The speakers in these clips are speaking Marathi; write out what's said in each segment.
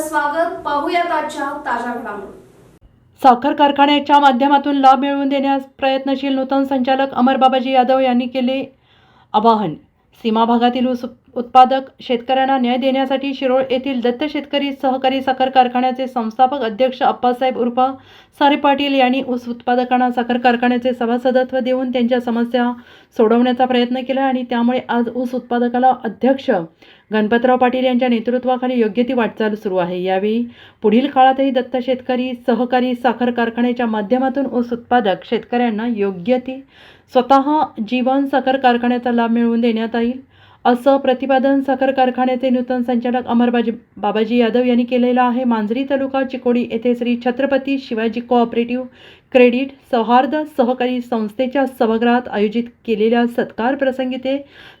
स्वागत. पाहूयात आजच्या ताज्या घडामोडी. साखर कारखान्याच्या माध्यमातून लाभ मिळवून देण्यास प्रयत्नशील नूतन संचालक अमर बाबाजी यादव यांनी केले आवाहन. सीमा भागातील ऊस उत्पादक शेतकऱ्यांना न्याय देण्यासाठी शिरोळ येथील दत्त शेतकरी सहकारी साखर कारखान्याचे संस्थापक अध्यक्ष अप्पासाहेब उर्फ सारे पाटील यांनी ऊस उत्पादकांना साखर कारखान्याचे सभासदत्व देऊन त्यांच्या समस्या सोडवण्याचा प्रयत्न केला आणि त्यामुळे आज ऊस उत्पादकाला अध्यक्ष गणपतराव पाटील यांच्या नेतृत्वाखाली योग्य ती वाटचाल सुरू आहे. यावेळी पुढील काळातही दत्त शेतकरी सहकारी साखर कारखान्याच्या माध्यमातून ऊस उत्पादक शेतकऱ्यांना योग्य ती स्वतः जीवन साखर कारखान्याचा लाभ मिळवून देण्यात येईल. असं प्रतिपादन साखर कारखान्याचे नूतन संचालक अमरबाजी बाबाजी यादव यांनी केलेलं आहे. मांजरी तालुका चिकोडी येथे श्री छत्रपती शिवाजी कोऑपरेटिव्ह क्रेडिट सौहार्द सहकारी संस्थेच्या सभागृहात आयोजित केलेल्या सत्कार प्रसंगी ते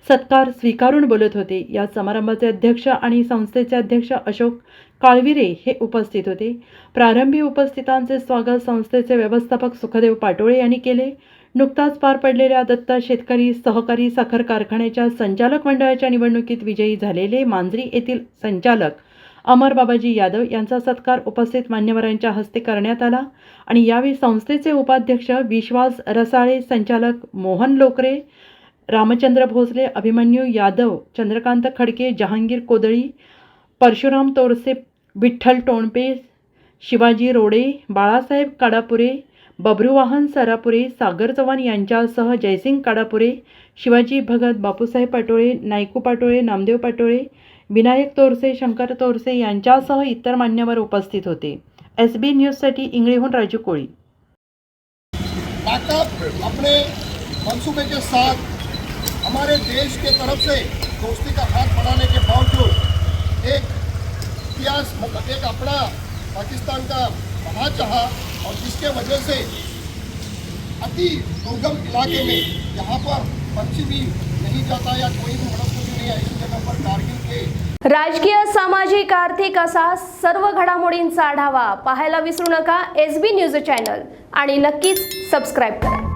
सत्कार स्वीकारून बोलत होते. या समारंभाचे अध्यक्ष आणि संस्थेचे अध्यक्ष अशोक काळविरे हे उपस्थित होते. प्रारंभी उपस्थितांचे स्वागत संस्थेचे व्यवस्थापक सुखदेव पाटोळे यांनी केले. नुकताच पार पडलेल्या दत्ता शेतकरी सहकारी साखर कारखान्याच्या संचालक मंडळाच्या निवडणुकीत विजयी झालेले मांजरी येथील संचालक अमर बाबाजी यादव यांचा सत्कार उपस्थित मान्यवरांच्या हस्ते करण्यात आला आणि यावेळी संस्थेचे उपाध्यक्ष विश्वास रसाळे संचालक मोहन लोकरे रामचंद्र भोसले अभिमन्यू यादव चंद्रकांत खडके जहांगीर कोदळी परशुराम तोरसे विठ्ठल टोणपे शिवाजी रोडे बाळासाहेब काडापुरे बब्रुवाहन सरापुरे सागर चव्हाण यांच्यासह जयसिंग काडापुरे शिवाजी भगत बापूसाहेब पाटोळे नायकू पाटोळे नामदेव पाटोळे विनायक तोरसे शंकर तोरसे यांच्यासह इतर मान्यवर उपस्थित होते. एस बी न्यूजसाठी इंगळीहून राजू कोळी. अपने मनसूबे के साथ हमारे देश के तरफ से दोस्ती का हाथ बढ़ाने के बावजूद एक इतिहास मतलब एक अपना पाकिस्तान का बना और जिसके वजह से अति दुर्गम इलाके में यहाँ पर पक्षी भी नहीं जाता या कोई भी वनस्पति नहीं है इस जगह पर कारगिल के राजकीय सामाजिक आर्थिक असा सर्व घडामोडींचा आढावा पाहायला विसरू नका. एस बी न्यूज चॅनल आणि नक्कीच सबस्क्राईब करा.